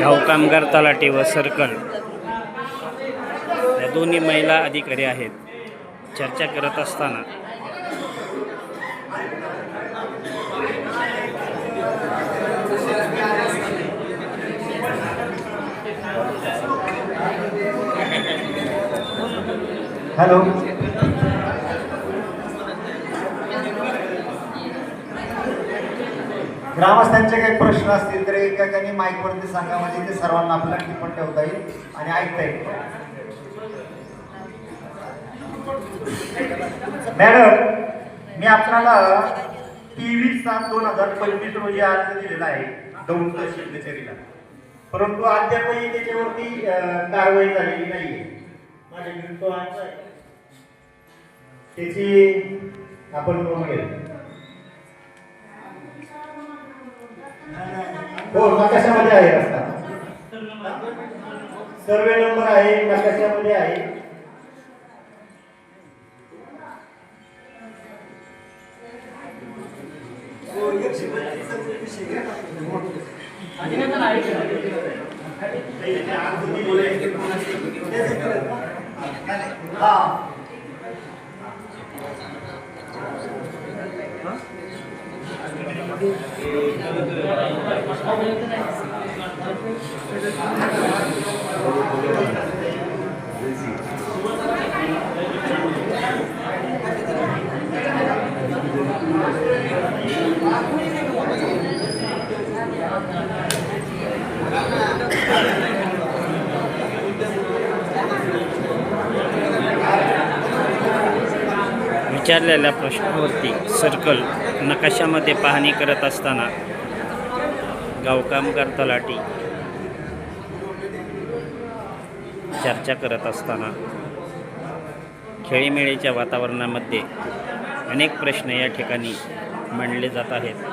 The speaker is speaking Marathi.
गाव कामगार तलाटे व सर्कल. या दोन्ही महिला अधिकारी आहेत. चर्चा करत असताना. हॅलो. ग्रामस्थांचे काही प्रश्न असतील तर एकाकाने माईकवरती सांगा म्हणजे ते सर्वांना आपल्याला टिपण ठेवता येईल आणि ऐकता येईल. मॅडम मी आपल्याला तेवीस सात दोन हजार पंचवीस रोजी अर्ज दिलेला आहे दौंड तहसील परंतु अद्यापही त्याच्यावरती कारवाई झालेली नाही माझ्याकडे तो अर्ज आहे. त्याची आपण बघूया. घेऊ हो नकाशामध्ये आहे रस्ता. सर्वे नंबर आहे नकाशामध्ये आहे. हा. Thank you. विचारलेल्या प्रश्नावरती सर्कल नकाशामध्ये पाहणी करत असताना गावकामगार तलाठी चर्चा करत असताना खेळीमेळीच्या वातावरणामध्ये अनेक प्रश्न या ठिकाणी मांडले जात आहेत.